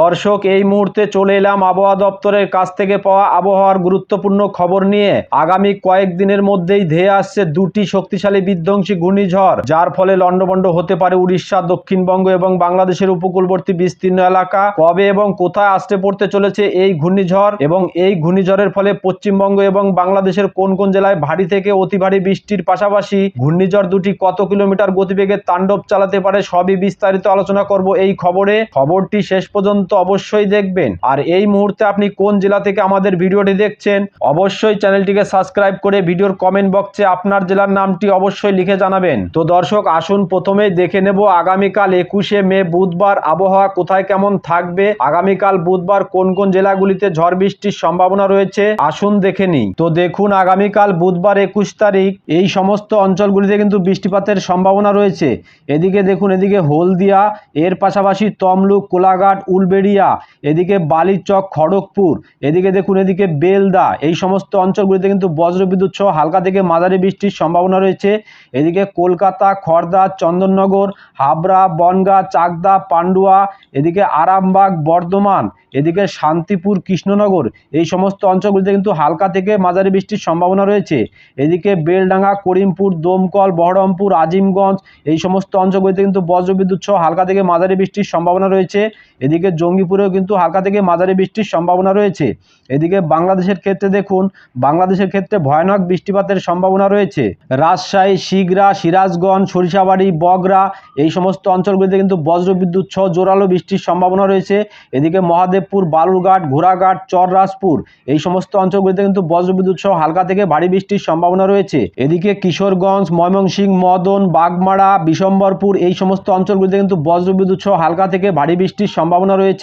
দর্শক, এই মুহূর্তে চলে এলাম আবহাওয়া দপ্তরের কাছ থেকে পাওয়া আবহাওয়ার গুরুত্বপূর্ণ খবর নিয়ে। আগামী কয়েকদিনের মধ্যেই ধেয়ে আসছে দুটি শক্তিশালী বিধ্বংসী ঘূর্ণিঝড়, যার ফলে লন্ডভন্ড হতে পারে উড়িষ্যা, দক্ষিণবঙ্গ এবং বাংলাদেশের উপকূলবর্তী বিস্তীর্ণ এলাকা। কবে এবং কোথায় আসতে পড়তে চলেছে এই ঘূর্ণিঝড় এবং এই ঘূর্ণিঝড়ের ফলে পশ্চিমবঙ্গ এবং বাংলাদেশের কোন কোন জেলায় ভারী থেকে অতি ভারী বৃষ্টির পাশাপাশি ঘূর্ণিঝড় দুটি কত কিলোমিটার গতিবেগে তাণ্ডব চালাতে পারে, সবই বিস্তারিত আলোচনা করব এই খবরে। খবরটি শেষ পর্যন্ত অবশ্যই দেখবেন। আর এই মুহূর্তে আপনি কোন জেলা থেকে আমাদের ভিডিওটি দেখছেন, অবশ্যই চ্যানেলটিকে সাবস্ক্রাইব করে ভিডিওর কমেন্ট বক্সে আপনার জেলার নামটি অবশ্যই লিখে জানাবেন। তো দর্শক, আসুন প্রথমেই দেখে নেব আগামীকাল একুশে মে বুধবার আবহাওয়া কোথায় কেমন থাকবে, আগামীকাল বুধবার কোন কোন জেলাগুলিতে ঝড় বৃষ্টির সম্ভাবনা রয়েছে, আসুন দেখে নিই। তো দেখুন, আগামীকাল বুধবার একুশ তারিখ, এই সমস্ত অঞ্চলগুলিতে কিন্তু বৃষ্টিপাতের সম্ভাবনা রয়েছে। এদিকে দেখুন, এদিকে হলদিয়া, এর পাশাপাশি তমলুক, কোলাঘাট উলবেড়িয়া এদিকে বালিচক, খড়গপুর, এদিকে দেখুন এদিকে বেলদা, এই সমস্ত অঞ্চলগুলিতে কিন্তু বজ্রবিদ্যুৎ সহ হালকা থেকে মাঝারি বৃষ্টির সম্ভাবনা রয়েছে। এদিকে কলকাতা খড়দা চন্দননগর, হাবড়া, বনগাঁ, চাকদা, পান্ডুয়া, এদিকে আরামবাগ, বর্ধমান, এদিকে শান্তিপুর, কৃষ্ণনগর, এই সমস্ত অঞ্চলগুলিতে কিন্তু হালকা থেকে মাঝারি বৃষ্টির সম্ভাবনা রয়েছে। এদিকে বেলডাঙ্গা, করিমপুর, দমকল, বহরমপুর, আজিমগঞ্জ, এই সমস্ত অঞ্চলগুলিতে কিন্তু বজ্রবিদ্যুৎ সহ হালকা থেকে মাঝারি বৃষ্টির সম্ভাবনা রয়েছে। এদিকে জঙ্গিপুরেও কিন্তু হালকা থেকে মাঝারি বৃষ্টির সম্ভাবনা রয়েছে। এদিকে বাংলাদেশের ক্ষেত্রে দেখুন, বাংলাদেশের ক্ষেত্রে ভয়ানক বৃষ্টিপাতের সম্ভাবনা রয়েছে। রাজশাহী, শিগরা, সিরাজগঞ্জ, সরিষাবাড়ি, বগরা এই সমস্ত অঞ্চলগুলিতে কিন্তু বজ্রবিদ্যুৎ সহ জোরালো বৃষ্টির সম্ভাবনা রয়েছে। এদিকে মহাদেবপুর, বালুরঘাট, ঘোড়াঘাট, চররাজপুর এই সমস্ত অঞ্চলগুলিতে কিন্তু বজ্রবিদ্যুৎ সহ হালকা থেকে ভারী বৃষ্টির সম্ভাবনা রয়েছে। এদিকে কিশোরগঞ্জ, ময়মনসিংহ, মদন, বাগমারা, বিশম্বরপুর এই সমস্ত অঞ্চলগুলিতে কিন্তু বজ্রবিদ্যুৎ সহ হালকা থেকে ভারী বৃষ্টির সম্ভাবনা রয়েছে।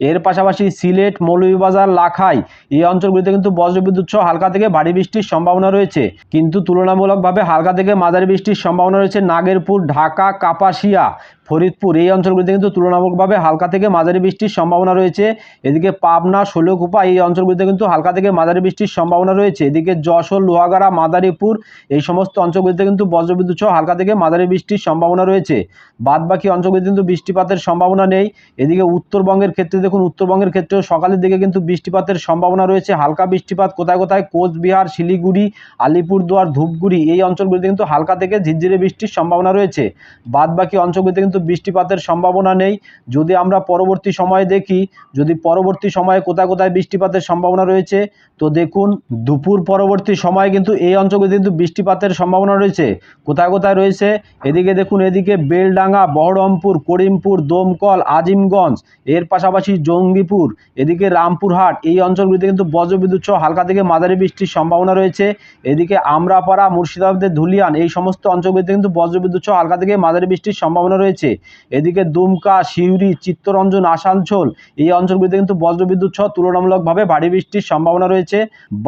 এর পাশাপাশি সিলেট, মৌলভীবাজার, লাখাই এই অঞ্চলগুলিতে কিন্তু বজ্রবিদ্যুৎ সহ হালকা থেকে ভারী বৃষ্টির সম্ভাবনা রয়েছে। কিন্তু তুলনামূলকভাবে হালকা থেকে মাঝারি বৃষ্টির সম্ভাবনা রয়েছে নাগেরপুর, ঢাকা, কাপাসিয়া। ফরিদপুর। এই অঞ্চলগুলিতে কিন্তু তুলনামূলকভাবে হালকা থেকে মাঝারি বৃষ্টির সম্ভাবনা রয়েছে। এদিকে পাবনা, ষোলকুপা এই অঞ্চলগুলিতে কিন্তু হালকা থেকে মাঝারি বৃষ্টির সম্ভাবনা রয়েছে। এদিকে যশোর, লোহাগাড়া, মাদারীপুর এই সমস্ত অঞ্চলগুলিতে কিন্তু বজ্রবিদ্যুৎ সহ হালকা থেকে মাঝারি বৃষ্টির সম্ভাবনা রয়েছে। বাদ বাকি অঞ্চলগুলিতে কিন্তু বৃষ্টিপাতের সম্ভাবনা নেই। এদিকে উত্তরবঙ্গের ক্ষেত্রে দেখুন, উত্তরবঙ্গের ক্ষেত্রেও সকালের দিকে কিন্তু বৃষ্টিপাতের সম্ভাবনা রয়েছে। হালকা বৃষ্টিপাত কোথায় কোথায়? কোচবিহার, শিলিগুড়ি, আলিপুরদুয়ার, ধূপগুড়ি এই অঞ্চলগুলিতে কিন্তু হালকা থেকে ঝিরঝিরে বৃষ্টির সম্ভাবনা রয়েছে। বাদ বাকি অঞ্চলগুলিতে কিন্তু বৃষ্টিপাতের সম্ভাবনা নেই। যদি আমরা পরবর্তী সময়ে দেখি, যদি পরবর্তী সময়ে কোথায় কোথায় বৃষ্টিপাতের সম্ভাবনা রয়েছে, তো দেখুন দুপুর পরবর্তী সময়ে কিন্তু এই অঞ্চলগুলিতে কিন্তু বৃষ্টিপাতের সম্ভাবনা রয়েছে। কোথায় কোথায় রয়েছে? এদিকে দেখুন, এদিকে বেলডাঙ্গা, বহরমপুর, করিমপুর, দমকল, আজিমগঞ্জ, এর পাশাপাশি জঙ্গিপুর, এদিকে রামপুরহাট, এই অঞ্চলগুলিতে কিন্তু বজ্রবিদ্যুৎ সহ হালকা থেকে মাঝারি বৃষ্টির সম্ভাবনা রয়েছে। এদিকে আমরাপাড়া, মুর্শিদাবাদের ধুলিয়ান, এই সমস্ত অঞ্চলগুলিতে কিন্তু বজ্রবিদ্যুৎ সহ হালকা থেকে মাঝারি বৃষ্টির সম্ভাবনা রয়েছে। এদিকে দুমকা, সিউড়ি, চিত্তরঞ্জন, আসানসোল, এই অঞ্চলগুলিতে কিন্তু বজ্রবিদ্যুৎ সহ তুলনামূলকভাবে ভারী বৃষ্টির সম্ভাবনা রয়েছে।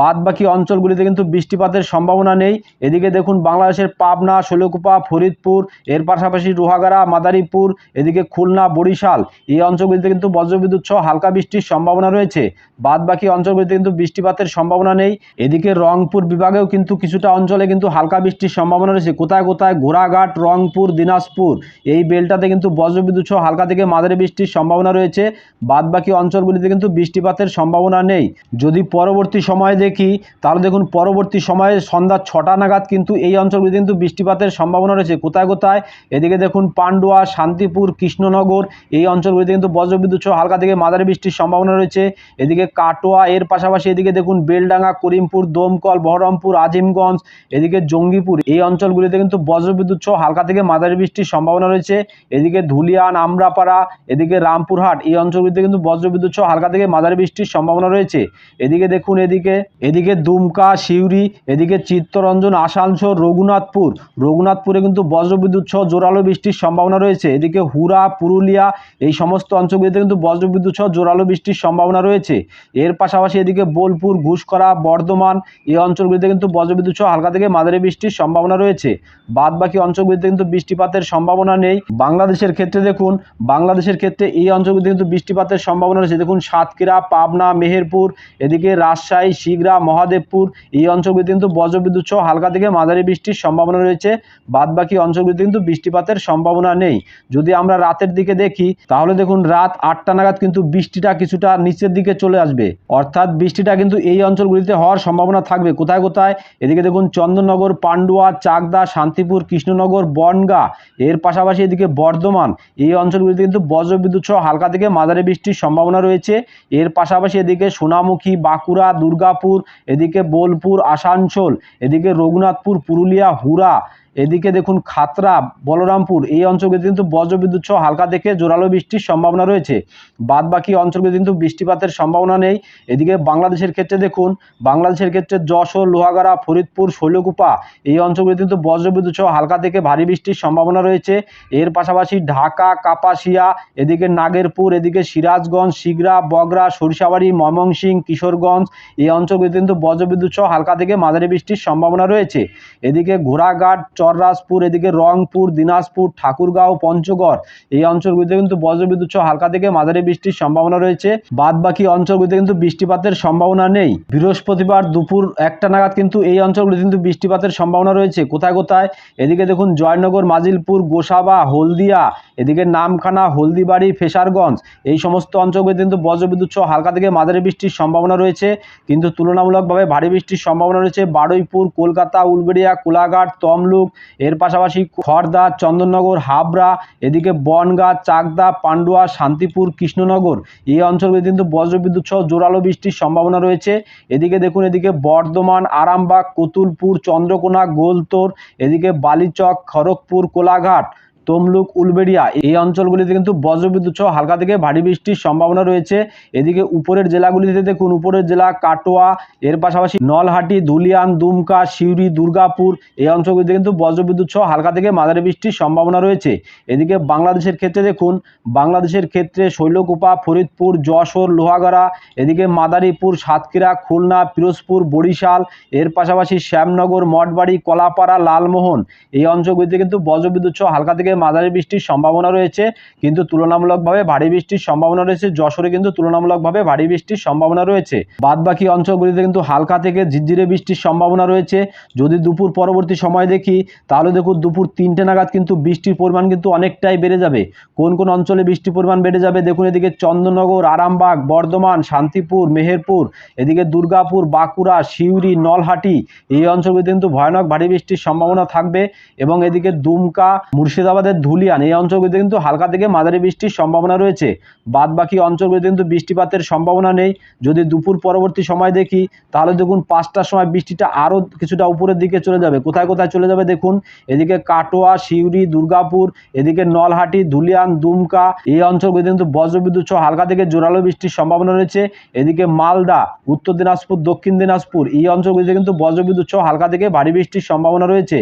বাদ বাকি অঞ্চলগুলিতে কিন্তু বৃষ্টিপাতের সম্ভাবনা নেই। এদিকে দেখুন বাংলাদেশের পাবনা ষোলকুপা ফরিদপুর, এর পাশাপাশি রোহাগাড়া, মাদারীপুর, এদিকে খুলনা, বরিশাল, এই অঞ্চলগুলিতে কিন্তু বজ্রবিদ্যুৎ সহ হালকা বৃষ্টির সম্ভাবনা রয়েছে। বাদ বাকি অঞ্চলগুলিতে কিন্তু বৃষ্টিপাতের সম্ভাবনা নেই। এদিকে রংপুর বিভাগেও কিন্তু কিছুটা অঞ্চলে কিন্তু হালকা বৃষ্টির সম্ভাবনা রয়েছে। কোথায় কোথায়? ঘোড়াঘাট, রংপুর, দিনাজপুর, এই বেলটাতে কিন্তু বজ্রবিদ্যুৎ সহ হালকা থেকে মাঝারি বৃষ্টির সম্ভাবনা রয়েছে। বাদ বাকি অঞ্চলগুলিতে কিন্তু বৃষ্টিপাতের সম্ভাবনা নেই। যদি পরবর্তী সময়ে দেখি, তাহলে দেখুন পরবর্তী সময়ে সন্ধ্যা ছটা নাগাদ কিন্তু এই অঞ্চলগুলিতে কিন্তু বৃষ্টিপাতের সম্ভাবনা রয়েছে। কোথায় কোথায়? এদিকে দেখুন পান্ডুয়া, শান্তিপুর, কৃষ্ণনগর, এই অঞ্চলগুলিতে কিন্তু বজ্রবিদ্যুৎ সহ হালকা থেকে মাঝারি বৃষ্টির সম্ভাবনা রয়েছে। এদিকে কাটোয়া, এর পাশাপাশি এদিকে দেখুন বেলডাঙ্গা, করিমপুর, দমকল, বহরমপুর, আজিমগঞ্জ, এদিকে জঙ্গিপুর, এই অঞ্চলগুলিতে কিন্তু বজ্রবিদ্যুৎ সহ হালকা থেকে মাঝারি বৃষ্টির সম্ভাবনা রয়েছে। এদিকে ধুলিয়ান, আমরাপাড়া, এদিকে রামপুরহাট, এই অঞ্চলগুলিতে কিন্তু বজ্রবিদ্যুৎ সহ হালকা থেকে মাঝারি বৃষ্টির সম্ভাবনা রয়েছে। এদিকে দেখুন, এদিকে এদিকে দুমকা, সিউড়ি, এদিকে চিত্তরঞ্জন, আসানসোল, রঘুনাথপুর। রঘুনাথপুরে কিন্তু বজ্রবিদ্যুৎ সহ জোরালো বৃষ্টির সম্ভাবনা রয়েছে। এদিকে হুরা পুরুলিয়া, এই সমস্ত অঞ্চলগুলিতে কিন্তু বজ্রবিদ্যুৎ সহ জোরালো বৃষ্টির সম্ভাবনা রয়েছে। এর পাশাপাশি এদিকে বোলপুর ঘুষকরা বর্ধমান, এই অঞ্চলগুলিতে কিন্তু বজ্রবিদ্যুৎ সহ হালকা থেকে মাঝারি বৃষ্টির সম্ভাবনা রয়েছে। বাদ বাকি অঞ্চলগুলিতে কিন্তু বৃষ্টিপাতের সম্ভাবনা নেই। বাংলাদেশের ক্ষেত্রে দেখুন, বাংলাদেশের ক্ষেত্রে এই অঞ্চলগুলিতে কিন্তু বৃষ্টিপাতের সম্ভাবনা রয়েছে। দেখুন, সাতক্ষীরা, পাবনা, মেহেরপুর, এদিকে রাজশাহী, শিগরা, মহাদেবপুর, এই অঞ্চলগুলিতে কিন্তু বজ্রবিদ্যুৎ সহ হালকা থেকে মাঝারি বৃষ্টির সম্ভাবনা রয়েছে। বাদবাকি অঞ্চলগুলিতে কিন্তু বৃষ্টিপাতের সম্ভাবনা নেই। যদি আমরা রাতের দিকে দেখি, তাহলে দেখুন, রাত আটটা নাগাদ কিন্তু বৃষ্টিটা কিছুটা নিচের দিকে চলে আসবে। অর্থাৎ বৃষ্টিটা কিন্তু এই অঞ্চলগুলিতে হওয়ার সম্ভাবনা থাকবে। কোথায় কোথায়? এদিকে দেখুন, চন্দননগর, পান্ডুয়া, চাকদা, শান্তিপুর, কৃষ্ণনগর, বনগা, এর পাশাপাশি এদিকে বর্ধমান। এই অঞ্চলগুলিতে কিন্তু বজ্রবিদ্যুৎ সহ হালকা থেকে মাঝারি বৃষ্টির সম্ভাবনা রয়েছে। এর পাশাপাশি এদিকে সোনামুখী, বাঁকুড়া, দুর্গাপুর, এদিকে বোলপুর, আসানসোল, এদিকে রঘুনাথপুর, পুরুলিয়া হুরা এদিকে দেখুন খাতরা, বলরামপুর, এই অঞ্চলগুলিতে কিন্তু বজ্রবিদ্যুৎ সহ হালকা থেকে জোরালো বৃষ্টির সম্ভাবনা রয়েছে। বাদ বাকি অঞ্চলগুলিতে কিন্তু বৃষ্টিপাতের সম্ভাবনা নেই। এদিকে বাংলাদেশের ক্ষেত্রে দেখুন, বাংলাদেশের ক্ষেত্রে যশোর, লোহাগাড়া, ফরিদপুর, শৈলকুপা, এই অঞ্চলগুলিতে কিন্তু বজ্রবিদ্যুৎ সহ হালকা থেকে ভারী বৃষ্টির সম্ভাবনা রয়েছে। এর পাশাপাশি ঢাকা, কাপাসিয়া, এদিকে নাগেরপুর, এদিকে সিরাজগঞ্জ, শিগরা, বগরা, সরিষাবাড়ি, ময়মনসিংহ, কিশোরগঞ্জ, এই অঞ্চলগুলিতে কিন্তু বজ্রবিদ্যুৎ সহ হালকা থেকে মাঝারি বৃষ্টির সম্ভাবনা রয়েছে। এদিকে ঘোড়াঘাট চররাজপুর, এদিকে রংপুর, দিনাজপুর, ঠাকুরগাঁও, পঞ্চগড়। এই অঞ্চলগুলিতে কিন্তু বজ্রবিদ্যুৎ সহ হালকা থেকে মাঝারি বৃষ্টির সম্ভাবনা রয়েছে। বাদ বাকি অঞ্চলগুলিতে কিন্তু বৃষ্টিপাতের সম্ভাবনা নেই। বৃহস্পতিবার দুপুর একটা নাগাদ কিন্তু এই অঞ্চলগুলিতে কিন্তু বৃষ্টিপাতের সম্ভাবনা রয়েছে। কোথায় কোথায়? এদিকে দেখুন, জয়নগর, মাজিলপুর, গোসাবা, হলদিয়া, এদিকে নামখানা, হলদিবাড়ি, ফেসারগঞ্জ। এই সমস্ত অঞ্চলগুলিতে কিন্তু বজ্রবিদ্যুৎ সহ হালকা থেকে মাঝারি বৃষ্টির সম্ভাবনা রয়েছে। কিন্তু তুলনামূলকভাবে ভারী বৃষ্টির সম্ভাবনা রয়েছে। বারুইপুর, কলকাতা, উলবেড়িয়া, কোলাঘাট, তমলুক এর পাশাপাশি খড়দা চন্দননগর, হাবড়া, এদিকে বনগা, চাকদা, পান্ডুয়া, শান্তিপুর, কৃষ্ণনগর। এই অঞ্চলগুলি কিন্তু বজ্রবিদ্যুৎ সহ জোরালো বৃষ্টির সম্ভাবনা রয়েছে। এদিকে দেখুন, এদিকে বর্ধমান, আরামবাগ, কতুলপুর, চন্দ্রকোনা, গোলতোর, এদিকে বালিচক, খড়গপুর, কোলাঘাট তমলুক, উলবেড়িয়া এই অঞ্চলগুলিতে কিন্তু বজ্রবিদ্যুৎ সহ হালকা থেকে ভারী বৃষ্টির সম্ভাবনা রয়েছে। এদিকে উপরের জেলাগুলিতে দেখুন, উপরের জেলা কাটোয়া, এর পাশাপাশি নলহাটি, ধুলিয়ান, দুমকা, সিউড়ি, দুর্গাপুর এই অঞ্চলগুলিতে কিন্তু বজ্রবিদ্যুৎ সহ হালকা থেকে মাঝারি বৃষ্টির সম্ভাবনা রয়েছে। এদিকে বাংলাদেশের ক্ষেত্রে দেখুন, বাংলাদেশের ক্ষেত্রে শৈলকুপা, ফরিদপুর, যশোর, লোহাগড়া, এদিকে মাদারীপুর, সাতক্ষীরা, খুলনা, পিরোজপুর, বরিশাল, এর পাশাপাশি শ্যামনগর, মঠবাড়ি, কলাপাড়া, লালমোহন এই অঞ্চলগুলিতে কিন্তু বজ্রবিদ্যুৎ সহ হালকা থেকে মাঝারি বৃষ্টির সম্ভাবনা রয়েছে, কিন্তু তুলনামূলকভাবে ভারী বৃষ্টির সম্ভাবনা রয়েছে। যশোরে কিন্তু তুলনামূলকভাবে ভারী বৃষ্টির সম্ভাবনা রয়েছে। বাদ বাকি অঞ্চলগুলিতে কিন্তু হালকা থেকে ঝিরঝিরে বৃষ্টির সম্ভাবনা রয়েছে। যদি দুপুর পরবর্তী সময় দেখি, তাহলে দেখুন দুপুর তিনটে নাগাদ কিন্তু বৃষ্টির পরিমাণ কিন্তু অনেকটাই বেড়ে যাবে। কোন কোন অঞ্চলে বৃষ্টির পরিমাণ বেড়ে যাবে? দেখুন এদিকে চন্দননগর আরামবাগ, বর্ধমান, শান্তিপুর, মেহেরপুর, এদিকে দুর্গাপুর, বাঁকুড়া, সিউড়ি, নলহাটি, এই অঞ্চলগুলিতে কিন্তু ভয়ানক ভারী বৃষ্টির সম্ভাবনা থাকবে। এবং এদিকে দুমকা মুর্শিদাবাদের ধুলিয়ান। এই অঞ্চলগুলিতে কিন্তু হালকা থেকে মাঝারি বৃষ্টির সম্ভাবনা রয়েছে। বাদ বাকি অঞ্চলগুলিতে কিন্তু বৃষ্টিপাতের সম্ভাবনা নেই। যদি দুপুর পরবর্তী সময় দেখি, তাহলে দেখুন পাঁচটার সময় বৃষ্টিটা আরও কিছুটা উপরের দিকে চলে যাবে। কোথায় কোথায় চলে যাবে দেখুন? এদিকে কাটোয়া, সিউড়ি, দুর্গাপুর, এদিকে নলহাটি, ধুলিয়ান, দুমকা। এই অঞ্চলগুলিতে কিন্তু বজ্রবিদ্যুৎ সহ হালকা থেকে জোরালো বৃষ্টির সম্ভাবনা রয়েছে। এদিকে মালদা, উত্তর দিনাজপুর, দক্ষিণ দিনাজপুর, এই অঞ্চলগুলিতে কিন্তু বজ্রবিদ্যুৎ সহ হালকা থেকে ভারী বৃষ্টির সম্ভাবনা রয়েছে।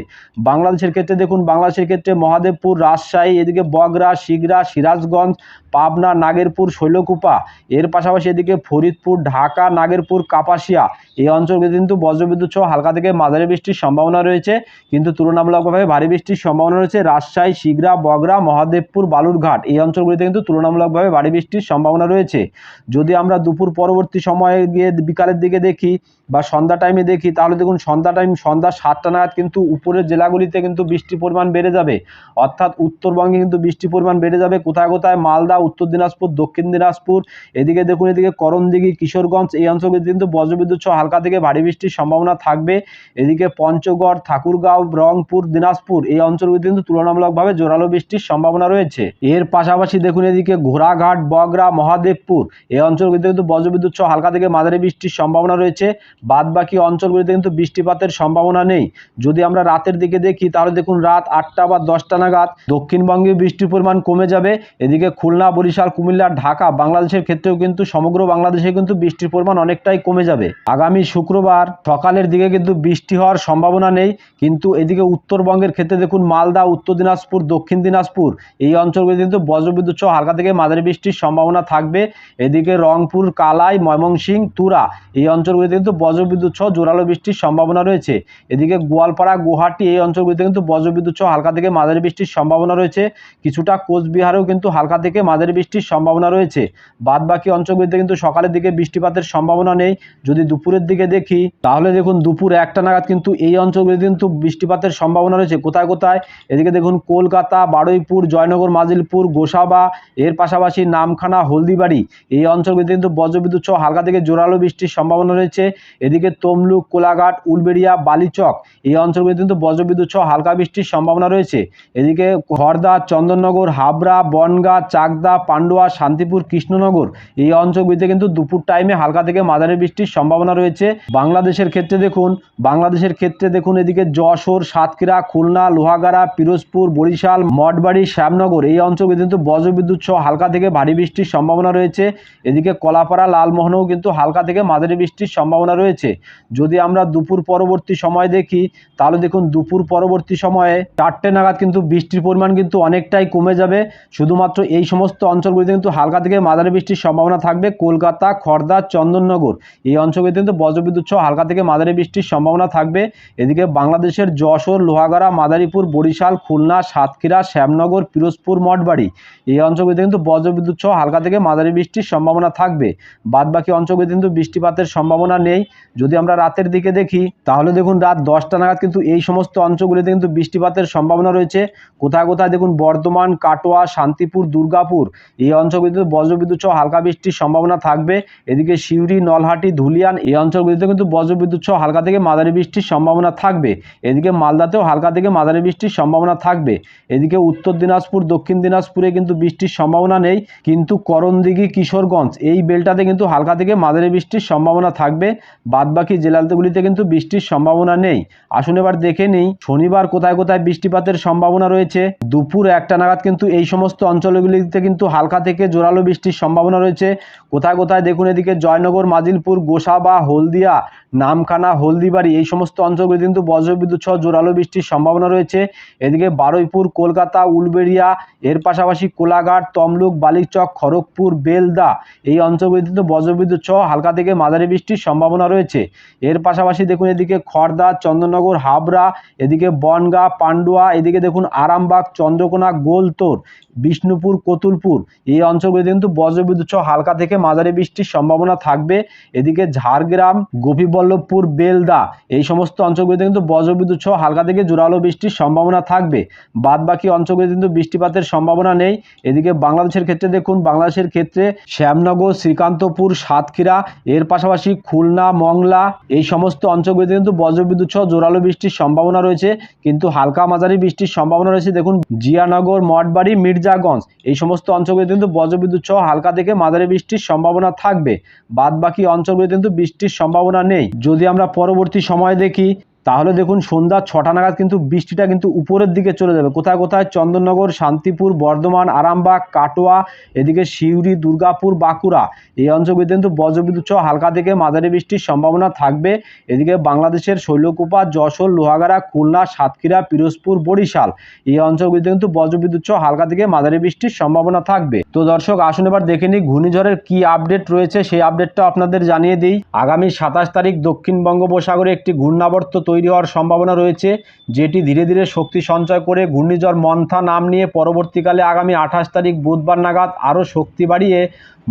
বাংলাদেশের ক্ষেত্রে দেখুন, বাংলাদেশের ক্ষেত্রে মহাদেবপুর রাজশাহী এদিকে বগরা শিগরা সিরাজগঞ্জ পাবনা, নাগেরপুর, শৈলকুপা। এর পাশাপাশি এদিকে ফরিদপুর, ঢাকা, নাগেরপুর, কাপাসিয়া। এই অঞ্চলগুলিতে কিন্তু বজ্রবিদ্যুৎ সহ হালকা থেকে মাঝারি বৃষ্টির সম্ভাবনা রয়েছে। কিন্তু তুলনামূলকভাবে ভারী বৃষ্টির সম্ভাবনা রয়েছে রাজশাহী, শিগরা বগরা মহাদেবপুর, বালুরঘাট। এই অঞ্চলগুলিতে কিন্তু তুলনামূলকভাবে ভারী বৃষ্টির সম্ভাবনা রয়েছে। যদি আমরা দুপুর পরবর্তী সময়ে গিয়ে বিকালের দিকে দেখি বা সন্ধ্যা টাইমে দেখি, তাহলে দেখুন সন্ধ্যা টাইম সন্ধ্যা সাতটা নাগাদ কিন্তু উপরের জেলাগুলিতে কিন্তু বৃষ্টির পরিমাণ বেড়ে যাবে। অর্থাৎ উত্তরবঙ্গে কিন্তু বৃষ্টির পরিমাণ বেড়ে যাবে। কোথায় কোথায়? মালদা উত্তর দিনাজপুর, দক্ষিণ দিনাজপুর, এদিকে দেখুন, এদিকে করণদিঘি, কিশোরগঞ্জ, এই অঞ্চলগুলিতে কিন্তু বজ্রবিদ্যুৎ সহ হালকা থেকে ভারী বৃষ্টির সম্ভাবনা থাকবে। এদিকে পঞ্চগড়, ঠাকুরগাঁও, রংপুর, দিনাজপুর, এই অঞ্চলগুলিতে কিন্তু তুলনামূলকভাবে জোরালো বৃষ্টির সম্ভাবনা রয়েছে। এর পাশাপাশি দেখুন, এদিকে ঘোড়াঘাট, বগরা, মহাদেবপুর, এই অঞ্চলগুলিতে কিন্তু বজ্রবিদ্যুৎ সহ হালকা থেকে মাঝারি বৃষ্টির সম্ভাবনা রয়েছে। বাদ বাকি অঞ্চলগুলিতে কিন্তু বৃষ্টিপাতের সম্ভাবনা নেই। যদি আমরা রাতের দিকে দেখি, তাহলে দেখুন, রাত আটটা বা দশটা নাগাদ দক্ষিণবঙ্গে বৃষ্টির পরিমাণ কমে যাবে। এদিকে খুলনা বরিশাল, কুমিল্লা, ঢাকা বাংলাদেশের ক্ষেত্রেও কিন্তু সমগ্র বাংলাদেশে কিন্তু বৃষ্টির পরিমাণ অনেকটাই কমে যাবে। আগামী শুক্রবার সকালের দিকে কিন্তু বৃষ্টি হওয়ার সম্ভাবনা নেই, কিন্তু এদিকে উত্তরবঙ্গের ক্ষেত্রে দেখুন মালদা, উত্তর দিনাজপুর, দক্ষিণ দিনাজপুর এই অঞ্চলগুলিতে কিন্তু বজ্রবিদ্যুৎ সহ হালকা থেকে মাঝারি বৃষ্টির সম্ভাবনা থাকবে। এদিকে রংপুর, কালাই, ময়মনসিংহ, তুরা এই অঞ্চলগুলিতে কিন্তু বজ্রবিদ্যুৎ সহ জোরালো বৃষ্টির সম্ভাবনা রয়েছে। এদিকে গোয়ালপাড়া, গুয়াহাটি এই অঞ্চলগুলিতে কিন্তু বজ্রবিদ্যুৎ সহ হালকা থেকে মাঝারি বৃষ্টির সম্ভাবনা রয়েছে। কিছুটা কোচবিহারেও কিন্তু হালকা থেকে মাঝারি বৃষ্টির সম্ভাবনা রয়েছে। বাদ বাকি অঞ্চলগুলিতে কিন্তু সকালের দিকে বৃষ্টিপাতের সম্ভাবনা নেই। যদি দুপুরের দিকে দেখি, তাহলে দেখুন দুপুর একটা নাগাদ কিন্তু এই অঞ্চলগুলিতে কিন্তু বৃষ্টিপাতের সম্ভাবনা রয়েছে। কোথায় কোথায়? এদিকে দেখুন কলকাতা, বারুইপুর, জয়নগর, মাজিলপুর, গোসাবা, এর পাশাপাশি নামখানা, হলদিবাড়ি। এই অঞ্চলগুলিতে কিন্তু বজ্রবিদ্যুৎ সহ হালকা থেকে জোরালো বৃষ্টির সম্ভাবনা রয়েছে। এদিকে তমলুক, কোলাঘাট, উলবেড়িয়া, বালিচক, এই অঞ্চলগুলিতে কিন্তু বজ্রবিদ্যুৎ সহ হালকা বৃষ্টির সম্ভাবনা রয়েছে। এদিকে হরদা চন্দননগর, হাবড়া, বনগাঁ, চাকদা পান্ডুয়া, শান্তিপুর, কৃষ্ণনগর এই অঞ্চলগুলিতে কিন্তু দুপুর টাইমে হালকা থেকে মাঝারি বৃষ্টির সম্ভাবনা রয়েছে। বাংলাদেশের ক্ষেত্রে দেখুন, বাংলাদেশের ক্ষেত্রে দেখুন এদিকে যশোর, সাতক্ষীরা, খুলনা, লোহাগাড়া, পিরোজপুর, বরিশাল, মঠবাড়ি, শ্যামনগর এই অঞ্চলগুলিতে কিন্তু বজ্রবিদ্যুৎ সহ হালকা থেকে ভারী বৃষ্টির সম্ভাবনা রয়েছে। এদিকে কলাপাড়া, লালমোহনেও কিন্তু হালকা থেকে মাঝারি বৃষ্টির সম্ভাবনা রয়েছে। যদি আমরা দুপুর পরবর্তী সময় দেখি, তাহলে দেখুন দুপুর পরবর্তী সময়ে চারটে নাগাদ কিন্তু বৃষ্টির পরিমাণ কিন্তু অনেকটাই কমে যাবে। শুধুমাত্র এই সমস্ত অঞ্চলগুলিতে কিন্তু হালকা থেকে মাঝারি বৃষ্টির সম্ভাবনা থাকবে। কলকাতা খড়দা চন্দননগর এই অঞ্চলগুলিতে কিন্তু বজ্রবিদ্যুৎ সহ হালকা থেকে মাঝারি বৃষ্টির সম্ভাবনা থাকবে। এদিকে বাংলাদেশের যশোর, লোহাগাড়া, মাদারীপুর, বরিশাল, খুলনা, সাতক্ষীরা, শ্যামনগর, পিরোজপুর, মঠবাড়ি এই অঞ্চলগুলিতে কিন্তু বজ্রবিদ্যুৎ সহ হালকা থেকে মাঝারি বৃষ্টির সম্ভাবনা থাকবে। বাদবাকি অঞ্চলগুলিতে কিন্তু বৃষ্টিপাতের সম্ভাবনা নেই। যদি আমরা রাতের দিকে দেখি, তাহলে দেখুন রাত দশটা নাগাদ কিন্তু এই সমস্ত অঞ্চলগুলিতে কিন্তু বৃষ্টিপাতের সম্ভাবনা রয়েছে। কোথায় কোথায় দেখুন বর্ধমান, কাটোয়া, শান্তিপুর, দুর্গাপুর এই অঞ্চলগুলিতে বজ্রবিদ্যুৎ সহ হালকা বৃষ্টির সম্ভাবনা থাকবে। এদিকে সিউড়ি, নলহাটি, ধুলিয়ান এই অঞ্চলগুলিতে কিন্তু বজ্রবিদ্যুৎ সহ হালকা থেকে মাঝারি বৃষ্টির সম্ভাবনা থাকবে। এদিকে মালদাতেও হালকা থেকে মাঝারি বৃষ্টির সম্ভাবনা থাকবে। এদিকে উত্তর দিনাজপুর, দক্ষিণ দিনাজপুরে কিন্তু বৃষ্টির সম্ভাবনা নেই। কিন্তু করণদিঘি, কিশোরগঞ্জ এই বেলটাতে কিন্তু হালকা থেকে মাঝারি বৃষ্টির সম্ভাবনা থাকবে। বাদবাকি জেলাগুলিতে কিন্তু বৃষ্টির সম্ভাবনা নেই। আসুন এবার দেখে নিই, শনিবার কোথায় কোথায় বৃষ্টিপাতের সম্ভাবনা রয়েছে? দুপুর একটা নাগাদ কিন্তু এই সমস্ত অঞ্চলগুলিতে কিন্তু হালকা থেকে জোরালো বৃষ্টির সম্ভাবনা রয়েছে। কোথায় কোথায় দেখুন এদিকে জয়নগর, মাজিলপুর গোসাবা হলদিয়া, নামখানা, হলদিবাড়ি এই সমস্ত অঞ্চলগুলি কিন্তু বজ্রবিদ্যুৎ সহ জোরালো বৃষ্টির সম্ভাবনা রয়েছে। এদিকে বারুইপুর, কলকাতা, উলবেড়িয়া, এর পাশাপাশি কোলাঘাট, তমলুক, বালিচক, খড়গপুর, বেলদা এই অঞ্চলগুলিতে কিন্তু বজ্রবিদ্যুৎ সহ হালকা থেকে মাঝারি বৃষ্টির সম্ভাবনা রয়েছে। এর পাশাপাশি দেখুন এদিকে খড়দা চন্দননগর হাবড়া, এদিকে বনগাঁ, পান্ডুয়া, এদিকে দেখুন আরামবাগ, চন্দ্রকোনা, গোলতোর, বিষ্ণুপুর কতুলপুর এই অঞ্চলগুলিতে কিন্তু বজ্রবিদ্যুৎ সহ হালকা থেকে মাঝারি বৃষ্টির সম্ভাবনা থাকবে। এদিকে ঝাড়গ্রাম, গোপীবল্লভপুর, বেলদা এই সমস্ত অঞ্চলগুলিতে কিন্তু বজ্রবিদ্যুৎ সহ হালকা থেকে জোরালো বৃষ্টির সম্ভাবনা থাকবে। বাদ বাকি অঞ্চলগুলিতে কিন্তু বৃষ্টিপাতের সম্ভাবনা নেই। এদিকে বাংলাদেশের ক্ষেত্রে দেখুন, বাংলাদেশের ক্ষেত্রে শ্যামনগর, শ্রীকান্তপুর, সাতক্ষীরা, এর পাশাপাশি খুলনা, মংলা এই সমস্ত অঞ্চলগুলিতে কিন্তু বজ্রবিদ্যুৎ সহ জোরালো বৃষ্টির সম্ভাবনা রয়েছে। কিন্তু হালকা মাঝারি বৃষ্টির সম্ভাবনা রয়েছে, দেখুন, জিয়ানগর, মঠবাড়ি, মির্জাগঞ্জ এই সমস্ত অঞ্চলগুলিতে কিন্তু বজ্রবিদ্যুৎ সহ হালকা থেকে মাঝারি বৃষ্টির সম্ভাবনা থাকবে। বাদ বাকি কিন্তু বৃষ্টির সম্ভাবনা নেই। যদি আমরা পরবর্তী সময় দেখি তাহলে দেখুন সন্ধ্যা ছটা নাগাদ কিন্তু বৃষ্টিটা কিন্তু উপরের দিকে চলে যাবে। কোথায় কোথায়? চন্দননগর, শান্তিপুর, বর্ধমান, আরামবাগ, কাটোয়া, এদিকে সিউড়ি, দুর্গাপুর, বাঁকুড়া। এই অঞ্চলগুলিতে কিন্তু বজ্রবিদ্যুৎ সহ হালকা থেকে মাঝারি বৃষ্টির সম্ভাবনা থাকবে। এদিকে বাংলাদেশের শৈলকুপা, যশোর, লোহাগাড়া, খুলনা, সাতক্ষীরা, পিরোজপুর, বরিশাল। এই অঞ্চলগুলিতে কিন্তু বজ্রবিদ্যুৎ সহ হালকা থেকে মাঝারি বৃষ্টির সম্ভাবনা থাকবে। তো দর্শক, আসুন এবার দেখে নিই ঘূর্ণিঝড়ের কি আপডেট রয়েছে। সেই আপডেটটা আপনাদের জানিয়ে দিই। আগামী সাতাশ তারিখ দক্ষিণ বঙ্গোপসাগরে একটি ঘূর্ণাবর্ত তৈরি হওয়ার সম্ভাবনা রয়েছে, যেটি ধীরে ধীরে শক্তি সঞ্চয় করে ঘূর্ণিঝড় মন্থা নাম নিয়ে পরবর্তীকালে আগামী আঠাশ তারিখ বুধবার নাগাদ আরও শক্তি বাড়িয়ে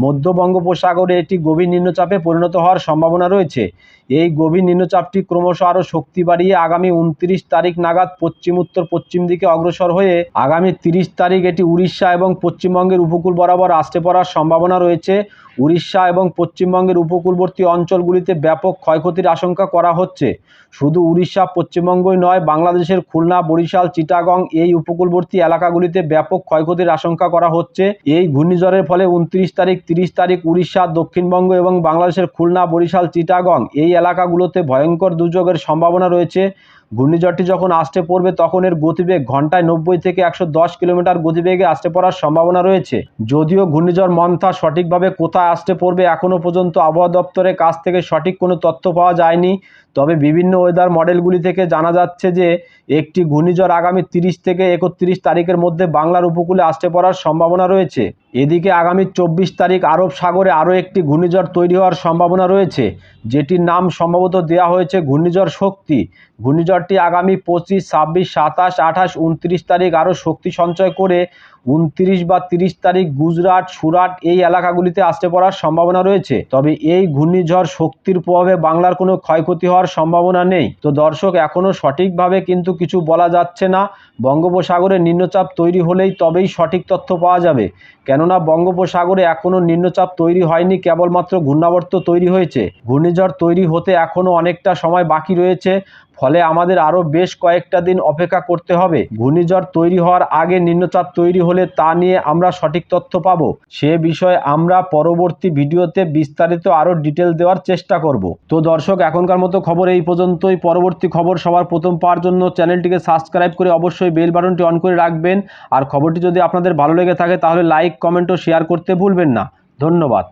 মধ্য বঙ্গোপসাগরে এটি গভীর নিম্নচাপে পরিণত হওয়ার সম্ভাবনা রয়েছে। এই গভীর নিম্নচাপটি ক্রমশ আরও শক্তি বাড়িয়ে আগামী উনত্রিশ তারিখ নাগাদ পশ্চিম উত্তর পশ্চিম দিকে অগ্রসর হয়ে আগামী তিরিশ তারিখ এটি উড়িষ্যা এবং পশ্চিমবঙ্গের উপকূল বরাবর আসতে পড়ার সম্ভাবনা রয়েছে। উড়িষ্যা এবং পশ্চিমবঙ্গের উপকূলবর্তী অঞ্চলগুলিতে ব্যাপক ক্ষয়ক্ষতির আশঙ্কা করা হচ্ছে। শুধু উড়িষ্যা, পশ্চিমবঙ্গই নয়, বাংলাদেশের খুলনা, বরিশাল, চিটাগং এই উপকূলবর্তী এলাকাগুলিতে ব্যাপক ক্ষয়ক্ষতির আশঙ্কা করা হচ্ছে। এই ঘূর্ণিঝড়ের ফলে উনত্রিশ তারিখ তিরিশ তারিখ উড়িষ্যা, দক্ষিণবঙ্গ এবং বাংলাদেশের খুলনা, বরিশাল, চিটাগং এই এলাকাগুলোতে ভয়ঙ্কর দুর্যোগের সম্ভাবনা রয়েছে। ঘূর্ণিঝড়টি যখন আসতে পড়বে, তখন এর গতিবেগ ঘন্টায় নব্বই থেকে একশো দশ কিলোমিটার গতিবেগে আসতে পড়ার সম্ভাবনা রয়েছে। যদিও ঘূর্ণিঝড় মন্থা সঠিকভাবে কোথায় আসতে পড়বে এখনও পর্যন্ত আবহাওয়া দপ্তরের কাছ থেকে সঠিক কোনো তথ্য পাওয়া যায়নি। তবে বিভিন্ন ওয়েদার মডেলগুলি থেকে জানা যাচ্ছে যে, একটি ঘূর্ণিঝড় আগামী তিরিশ থেকে একত্রিশ তারিখের মধ্যে বাংলার উপকূলে আসতে পড়ার সম্ভাবনা রয়েছে। এদিকে আগামী চব্বিশ তারিখ আরব সাগরে আরও একটি ঘূর্ণিঝড় তৈরি হওয়ার সম্ভাবনা রয়েছে, যেটির নাম সম্ভবত দেওয়া হয়েছে ঘূর্ণিঝড় শক্তি। ঘূর্ণিঝড় ঘূর্ণিঝড়টি আগামী পঁচিশ ছাব্বিশ সাতাশ আঠাশ উনত্রিশ তারিখ আরও শক্তি সঞ্চয় করে উনত্রিশ বা তিরিশ তারিখ গুজরাট, সুরাট এই এলাকাগুলিতে আসতে পড়ার সম্ভাবনা রয়েছে। তবে এই ঘূর্ণিঝড় শক্তির প্রভাবে বাংলার কোনো ক্ষয়ক্ষতি হওয়ার সম্ভাবনা নেই। তো দর্শক এখনও সঠিকভাবে কিন্তু কিছু বলা যাচ্ছে না। বঙ্গোপসাগরে নিম্নচাপ তৈরি হলেই তবেই সঠিক তথ্য পাওয়া যাবে। কেননা বঙ্গোপসাগরে এখনও নিম্নচাপ তৈরি হয়নি, কেবলমাত্র ঘূর্ণাবর্ত তৈরি হয়েছে। ঘূর্ণিঝড় তৈরি হতে এখনও অনেকটা সময় বাকি রয়েছে। ফলে আমাদের আরও বেশ কয়েকটা দিন অপেক্ষা করতে হবে। ঘূর্ণিঝড় তৈরি হওয়ার আগে নিম্নচাপ তৈরি হলে তা নিয়ে আমরা সঠিক তথ্য পাব। সে বিষয়ে আমরা পরবর্তী ভিডিওতে বিস্তারিত আরও ডিটেল দেওয়ার চেষ্টা করব। তো দর্শক, এখনকার মতো খবর এই পর্যন্তই। পরবর্তী খবর সবার প্রথম পাওয়ার জন্য চ্যানেলটিকে সাবস্ক্রাইব করে অবশ্যই বেল বাটনটি অন করে রাখবেন। আর খবরটি যদি আপনাদের ভালো লেগে থাকে, তাহলে লাইক, কমেন্ট ও শেয়ার করতে ভুলবেন না। ধন্যবাদ।